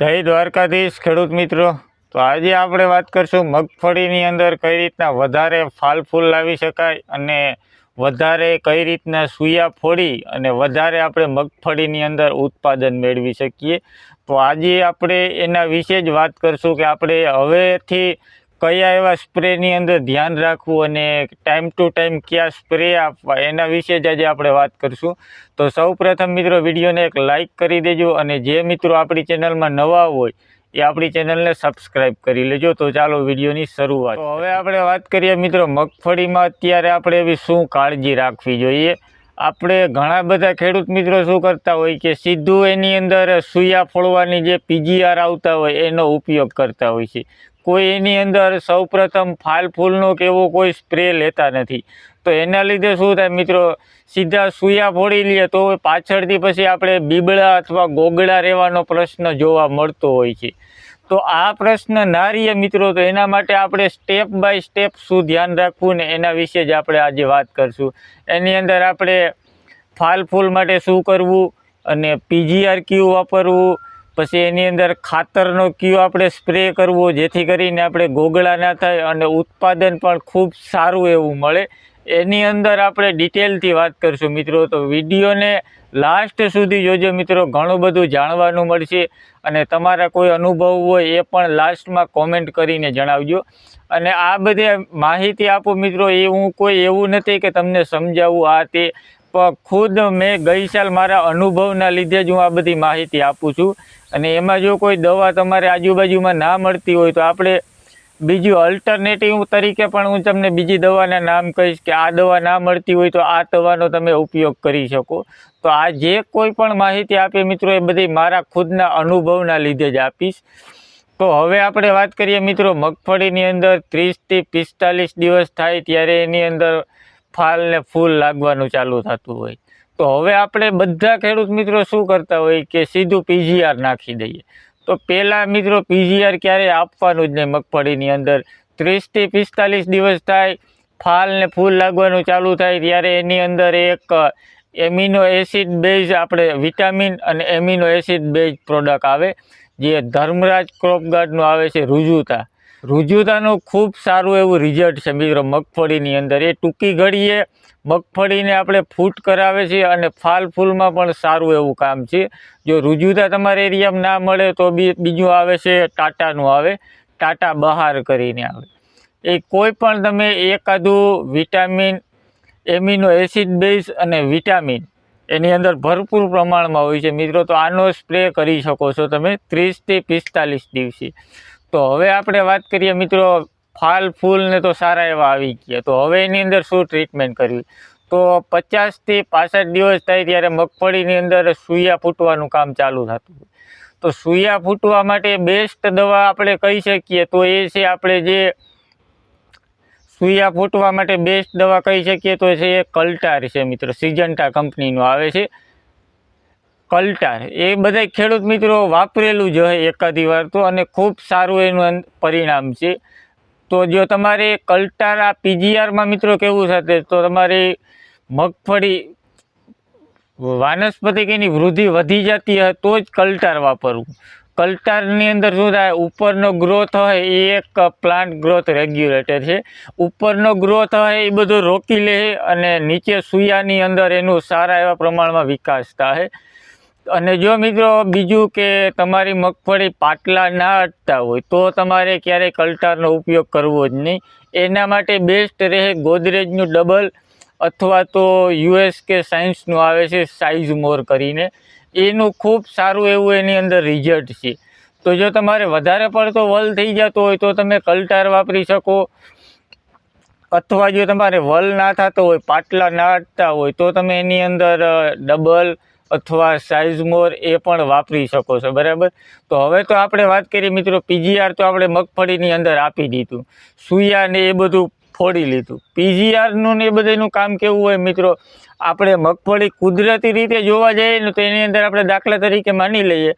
જય દ્વારકાધીશ, ખેડૂત મિત્રો. તો આજે આપણે વાત કરશું મગફળીની અંદર કઈ રીતના વધારે ફાલ ફૂલ લાવી શકાય અને વધારે કઈ રીતના સૂયા ફોડી અને વધારે આપણે મગફળીની અંદર ઉત્પાદન મેળવી શકીએ. તો આજે આપણે એના વિશે જ વાત કરશું કે આપણે હવેથી કયા એવા સ્પ્રેની અંદર ધ્યાન રાખવું અને ટાઈમ ટુ ટાઈમ કયા સ્પ્રે આપવા, એના વિશે જ આજે આપણે વાત કરશું. તો સૌપ્રથમ મિત્રો વિડીયોને એક લાઈક કરી દેજો અને જે મિત્રો આપણી ચેનલમાં નવા હોય, એ આપણી ચેનલને સબસ્ક્રાઈબ કરી લેજો. તો ચાલો વિડીયોની શરૂઆત. તો હવે આપણે વાત કરીએ મિત્રો મગફળીમાં, અત્યારે આપણે એવી શું કાળજી રાખવી જોઈએ? આપણે ઘણા બધા ખેડૂત મિત્રો શું કરતા હોય કે સીધું એની અંદર સૂયા ફોડવાની જે પીજીઆર આવતા હોય, એનો ઉપયોગ કરતા હોય છે. કોઈ એની અંદર સૌપ્રથમ ફાલ ફૂલનો કે એવો કોઈ સ્પ્રે લેતા નથી. તો એના લીધે શું થાય મિત્રો? સીધા સૂયા ફોડી લઈએ તો પાછળથી પછી આપણે બીબળા અથવા ગોગળા રહેવાનો પ્રશ્ન જોવા મળતો હોય છે. તો આ પ્રશ્ન ના રહીએ મિત્રો, તો એના માટે આપણે સ્ટેપ બાય સ્ટેપ શું ધ્યાન રાખવું ને એના વિશે જ આપણે આજે વાત કરશું. એની અંદર આપણે ફાલ ફૂલ માટે શું કરવું અને પીજીઆર ક્યુ વાપરવું પછી એની અંદર ખાતરનો કયો આપણે સ્પ્રે કરવો, જેથી કરીને આપણે ગોગળા ના થાય અને ઉત્પાદન પણ ખૂબ સારું એવું મળે. એની અંદર આપણે ડિટેલથી વાત કરીશું મિત્રો. તો વિડીયોને લાસ્ટ સુધી જોજો મિત્રો. ઘણું બધું જાણવાનું મળશે અને તમારા કોઈ અનુભવ હોય એ પણ લાસ્ટમાં કોમેન્ટ કરીને જણાવજો. અને આ બધે માહિતી આપો મિત્રો. એ હું કોઈ એવું નથી કે તમને સમજાવું આ તે. ખુદ મેં ગઈ સાલ મારા અનુભવના લીધે જ હું આ બધી માહિતી આપું છું. અને એમાં જો કોઈ દવા તમારે આજુબાજુમાં ના મળતી હોય તો આપણે બીજું અલ્ટરનેટિવ તરીકે પણ હું તમને બીજી દવાના નામ કહીશ કે આ દવા ના મળતી હોય તો આ દવાનો તમે ઉપયોગ કરી શકો. તો આ જે કોઈ પણ માહિતી આપી મિત્રો એ બધી મારા ખુદના અનુભવના લીધે જ આપીશ. તો હવે આપણે વાત કરીએ મિત્રો મગફળીની અંદર ત્રીસથી પિસ્તાલીસ દિવસ થાય ત્યારે એની અંદર ફાલ ને ફૂલ લાગવાનું ચાલુ થતું હોય. તો હવે આપણે બધા ખેડૂત મિત્રો શું કરતા હોય કે સીધું પીજીઆર નાખી દઈએ. તો પહેલાં મિત્રો પીજીઆર ક્યારેય આપવાનું જ નહીં મગફળીની અંદર. ત્રીસથી પિસ્તાલીસ દિવસ થાય ફાલ ને ફૂલ લાગવાનું ચાલુ થાય ત્યારે એની અંદર એક એમિનો એસિડ બેઝ આપણે વિટામિન અને એમિનો એસિડ બેઝ પ્રોડક્ટ આવે, જે ધર્મરાજ ક્રોપગાર્ડનું આવે છે રુજુતા. રુજુતાનું ખૂબ સારું એવું રિઝલ્ટ છે મિત્રો મગફળીની અંદર. એ ટૂંકી ઘડીએ મગફળીને આપણે ફૂટ કરાવે છે અને ફાલ ફૂલમાં પણ સારું એવું કામ છે. જો રુજુતા તમારા એરિયામાં ના મળે તો બીજું આવે છે ટાટાનું આવે. ટાટા બહાર કરીને આવે. એ કોઈ પણ તમે એકાદું વિટામિન, એમિનો એસિડ બેઝ અને વિટામિન એની અંદર ભરપૂર પ્રમાણમાં હોય છે. મિત્રો, તો આનો સ્પ્રે કરી શકો છો તમે ત્રીસથી પિસ્તાલીસ દિવસે. તો હવે આપણે વાત કરીએ મિત્રો, ફાલ ફૂલ ને તો સારા એવા આવી ગયા. તો હવે એની અંદર શું ટ્રીટમેન્ટ કરવી? તો પચાસથી પાસઠ દિવસ થાય ત્યારે મગફળીની અંદર સૂયા ફૂટવાનું કામ ચાલુ થતું તો સૂયા ફૂટવા માટે બેસ્ટ દવા આપણે કહી શકીએ? તો એ છે આપણે જે સૂયા ફૂટવા માટે બેસ્ટ દવા કહી શકીએ? તો છે એ કલ્ટાર છે મિત્રો, સિજન્ટા કંપનીનું આવે છે. કલ્ટાર એ બધા ખેડૂત મિત્રો વાપરેલું જ હોય એકાદી વાર તો અને ખૂબ સારું એનું પરિણામ છે. તો જો તમારે કલ્ટાર આ પીજીઆરમાં મિત્રો કેવું થશે? તો તમારી મગફળી વાનસ્પતિકની વૃદ્ધિ વધી જતી હોય તો જ કલ્ટાર વાપરવું. કલ્ટારની અંદર શું થાય? ઉપરનો ગ્રોથ હોય એ એક પ્લાન્ટ ગ્રોથ રેગ્યુલેટર છે. ઉપરનો ગ્રોથ હોય એ બધો રોકી લે અને નીચે સૂયાની અંદર એનું સારા એવા પ્રમાણમાં વિકાસ થાય. અને જો મિત્રો બીજું કે તમારી મગફળી પાટલા ના અટતા હોય, તો તમારે ક્યારેય કલ્ટારનો ઉપયોગ કરવો જ નહીં. એના માટે બેસ્ટ રહે ગોદરેજનું ડબલ અથવા તો યુએસ કે સાયન્સનું આવે છે સાઇઝ મોર કરીને. એનું ખૂબ સારું એવું એની અંદર રિઝલ્ટ છે. તો જો તમારે વધારે પડતો વલ થઈ જતો હોય, તો તમે કલ્ટાર વાપરી શકો. અથવા જો તમારે વલ ના થતો હોય પાટલા ના અટતા હોય, તો તમે એની અંદર ડબલ અથવા સાઇઝ મોર એ પણ વાપરી શકો છો, બરાબર? તો હવે તો આપણે વાત કરીએ મિત્રો પીજીઆર તો આપણે મગફળીની અંદર આપી દીધું. સુયા ને એ બધું ફોડી લીધું. પીજીઆરનું ને એ બધાનું કામ કેવું હોય મિત્રો, આપણે મગફળી કુદરતી રીતે જોવા જઈએ ને તો એની અંદર આપણે દાખલા તરીકે માની લઈએ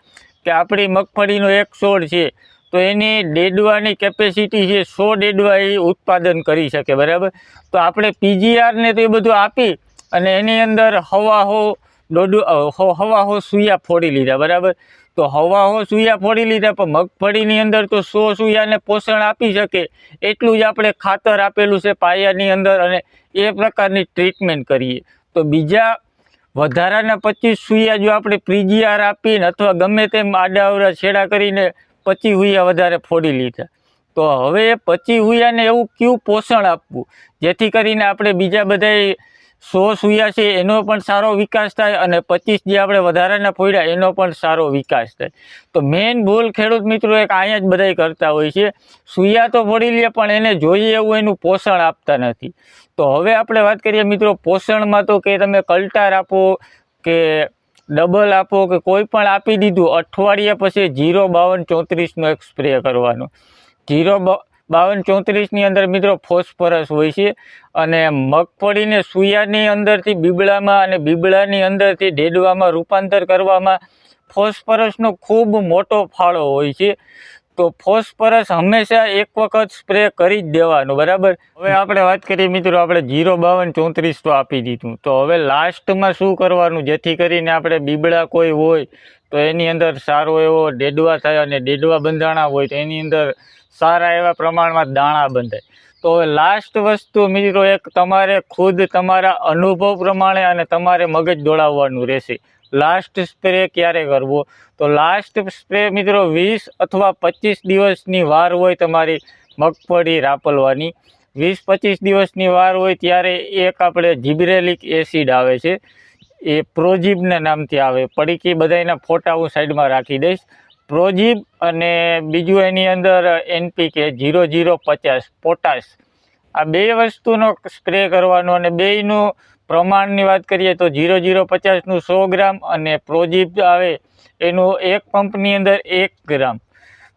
કે આપણી મગફળીનો એક છોડ છે, તો એની ડેડવાની કેપેસિટી છે સો ડેડવા એ ઉત્પાદન કરી શકે, બરાબર? તો આપણે પીજીઆરને તો એ બધું આપી અને એની અંદર હવા હો દોઢ હવા હો સૂયા ફોડી લીધા, બરાબર? તો હવા હો સૂયા ફોડી લીધા, પણ મગફળીની અંદર તો સો સૂયાને પોષણ આપી શકે, એટલું જ આપણે ખાતર આપેલું છે પાયાની અંદર અને એ પ્રકારની ટ્રીટમેન્ટ કરીએ. તો બીજા વધારાના પચીસ સુયા જો આપણે પ્રીજીઆર આપીને અથવા ગમે તેમ આડાવડા છેડા કરીને પચી હુયા વધારે ફોડી લીધા. તો હવે પચી હુયાને એવું કયું પોષણ આપવું? જેથી કરીને આપણે બીજા બધાય સો સુયા છે એનો પણ સારો વિકાસ થાય અને પચીસ જે આપણે વધારાના ફોડ્યા, એનો પણ સારો વિકાસ થાય. તો મેઇન ભૂલ ખેડૂત મિત્રો એક અહીંયા જ બધાય કરતા હોય છે. સુયા તો ફોડી લે, પણ એને જોઈએ એવું એનું પોષણ આપતા નથી. તો હવે આપણે વાત કરીએ મિત્રો, પોષણમાં તો કે તમે કલ્ટાર આપો, કે ડબલ આપો, કે કોઈ પણ આપી દીધું, અઠવાડિયા પછી જીરો બાવન ચોત્રીસનો એક સ્પ્રે કરવાનો. જીરો બાવન ચોત્રીસની અંદર મિત્રો ફોસ્ફરસ હોય છે અને મગફળીને સૂયાની અંદરથી બીબળામાં અને બીબળાની અંદરથી ઢેડવામાં રૂપાંતર કરવામાં ફોસ્ફરસનો ખૂબ મોટો ફાળો હોય છે. તો ફોસ્ફરસ હંમેશા એક વખત સ્પ્રે કરી જ દેવાનું, બરાબર? હવે આપણે વાત કરીએ, મિત્રો, આપણે જીરો બાવન ચોત્રીસ તો આપી દીધું. તો હવે લાસ્ટમાં શું કરવાનું? જેથી કરીને આપણે બીબડા કોઈ હોય તો એની અંદર સારો એવો ડેડવા થાય અને ડેડવા બંધાણા હોય તો એની અંદર સારા એવા પ્રમાણમાં દાણા બંધાય. તો હવે લાસ્ટ વસ્તુ, મિત્રો, એક તમારે ખુદ તમારા અનુભવ પ્રમાણે અને તમારે મગજ દોડાવવાનું રહેશે. લાસ્ટ સ્પ્રે ક્યારે કરવો? તો લાસ્ટ સ્પ્રે મિત્રો વીસ અથવા પચીસ દિવસની વાર હોય તમારી મગફળી રાપલવાની. વીસ પચીસ દિવસની વાર હોય ત્યારે એક આપણે જીબ્રેલિક એસિડ આવે છે. એ પ્રોજીબના નામથી આવે. પડીકી બધાના ફોટા હું સાઈડમાં રાખી દઈશ. પ્રોજીબ અને બીજું એની અંદર એનપીકે જીરો જીરો પચાસ પોટાશ. આ બે વસ્તુનો સ્પ્રે કરવાનો અને બેયનું પ્રમાણની વાત કરીએ તો જીરો ઝીરો પચાસનું સો ગ્રામ અને પ્રોજીપ આવે એનું એક પંપની અંદર એક ગ્રામ.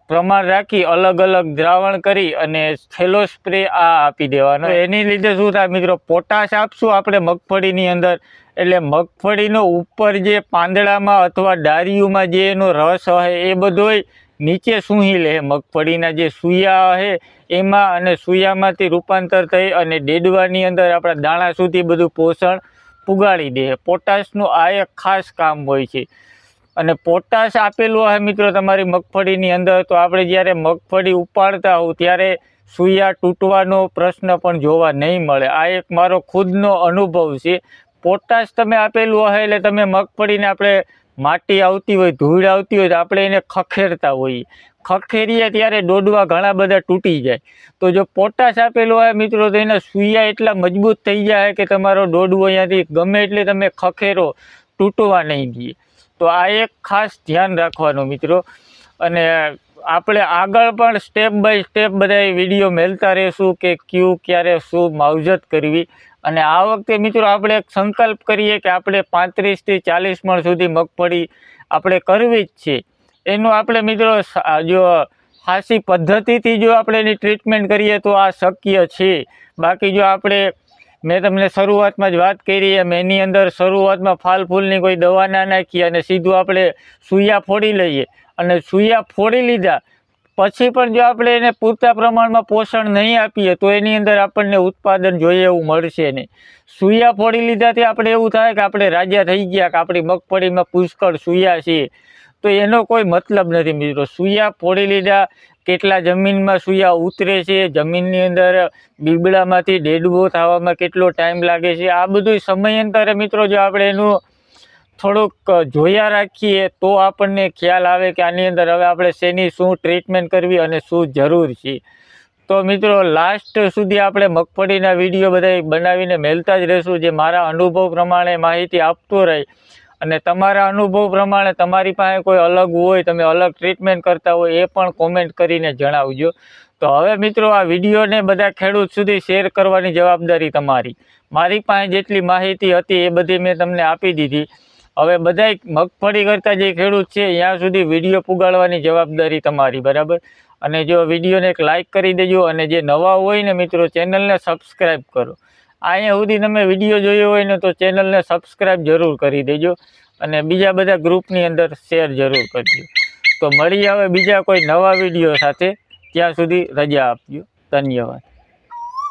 પ્રમાણ રાખી અલગ અલગ દ્રાવણ કરી અને છેલ્લો સ્પ્રે આ આપી દેવાનો. એની લીધે શું થાય મિત્રો? પોટાશ આપશું આપણે મગફળીની અંદર. એટલે મગફળીનો ઉપર જે પાંદડામાં અથવા ડારીઓમાં જે એનો રસ હોય એ બધોય નીચે સૂહી લે, મગફળીના જે સૂયા છે એમાં અને સૂયામાંથી રૂપાંતર થઈ અને ડેડવાની અંદર આપણા દાણા સુધી બધું પોષણ પુગાડી દે. પોટાશનું આ એક ખાસ કામ હોય છે. અને પોટાશ આપેલું હોય મિત્રો તમારી મગફળીની અંદર, તો આપણે જ્યારે મગફળી ઉપાડતા હોઉં ત્યારે સૂયા તૂટવાનો પ્રશ્ન પણ જોવા નહીં મળે. આ એક મારો ખુદનો અનુભવ છે. પોટાશ તમે આપેલું હોય એટલે તમે મગફળીને આપણે માટી આવતી હોય, ધૂળ આવતી હોય તો આપણે એને ખખેરતા હોઈએ. ખખેરીએ ત્યારે દોડવા ઘણા બધા તૂટી જાય. તો જો પોટાશ આપેલું હોય મિત્રો, તો એના સુયા એટલા મજબૂત થઈ જાય કે તમારો દોડવો અહીંયાથી ગમે એટલે તમે ખખેરો તૂટવા નહીં દઈએ. તો આ એક ખાસ ધ્યાન રાખવાનું મિત્રો. અને આપણે આગળ પણ સ્ટેપ બાય સ્ટેપ બધા વીડિયો મેલતા રહેશું કે ક્યું, ક્યારે, શું, માવજત કરવી. અને આ વખતે મિત્રો આપણે એક સંકલ્પ કરીએ કે આપણે પાંત્રીસથી ચાલીસ મણ સુધી મગફળી આપણે કરવી જ છે. એનું આપણે મિત્રો જો ખાસી પદ્ધતિથી જો આપણે એની ટ્રીટમેન્ટ કરીએ તો આ શક્ય છે. બાકી જો આપણે, મેં તમને શરૂઆતમાં જ વાત કરી, એમ એની અંદર શરૂઆતમાં ફાલ ફૂલની કોઈ દવા ના નાખી અને સીધું આપણે સૂયા ફોડી લઈએ. અને સૂયા ફોડી લીધા પછી પણ જો આપણે એને પૂરતા પ્રમાણમાં પોષણ નહીં આપીએ, તો એની અંદર આપણને ઉત્પાદન જોઈએ એવું મળશે નહીં. સૂયા ફોડી લીધાથી આપણે એવું થાય કે આપણે રાજા થઈ ગયા, કે આપણી મગફળીમાં પુષ્કળ સૂયા છે તો એનો કોઈ મતલબ નથી મિત્રો. સૂયા ફોડી લીધા, કેટલા જમીનમાં સૂયા ઉતરે છે, જમીનની અંદર બીબડામાંથી ડેડવો થવામાં કેટલો ટાઈમ લાગે છે, આ બધું સમયાંતરે મિત્રો જો આપણે એનું થોડુંક જોયા રાખીએ તો આપણને ખ્યાલ આવે કે આની અંદર હવે આપણે શેની શું ટ્રીટમેન્ટ કરવી અને શું જરૂર છે. તો મિત્રો લાસ્ટ સુધી આપણે મગફળીના વીડિયો બધા બનાવીને મેલતા જ રહેશું જે મારા અનુભવ પ્રમાણે માહિતી આપતો રહે. અને તમારા અનુભવ પ્રમાણે તમારી પાસે કોઈ અલગ હોય, તમે અલગ ટ્રીટમેન્ટ કરતા હોય એ પણ કોમેન્ટ કરીને જણાવજો. તો હવે મિત્રો, આ વિડીયોને બધા ખેડૂત સુધી શેર કરવાની જવાબદારી તમારી. મારી પાસે જેટલી માહિતી હતી એ બધી મેં તમને આપી દીધી. હવે બધાય મગફળી કરતા જે ખેડૂત છે ત્યાં સુધી વીડિયો પુગાડવાની જવાબદારી તમારી, બરાબર? અને જો વિડીયોને એક લાઇક કરી દેજો અને જે નવા હોય ને મિત્રો, ચેનલને સબસ્ક્રાઈબ કરો. અહીંયા સુધી તમે વીડિયો જોયો હોય ને તો ચેનલને સબસ્ક્રાઈબ જરૂર કરી દેજો અને બીજા બધા ગ્રુપની અંદર શેર જરૂર કરજો. તો મળી હવે બીજા કોઈ નવા વીડિયો સાથે. ત્યાં સુધી રજા આપજો. ધન્યવાદ.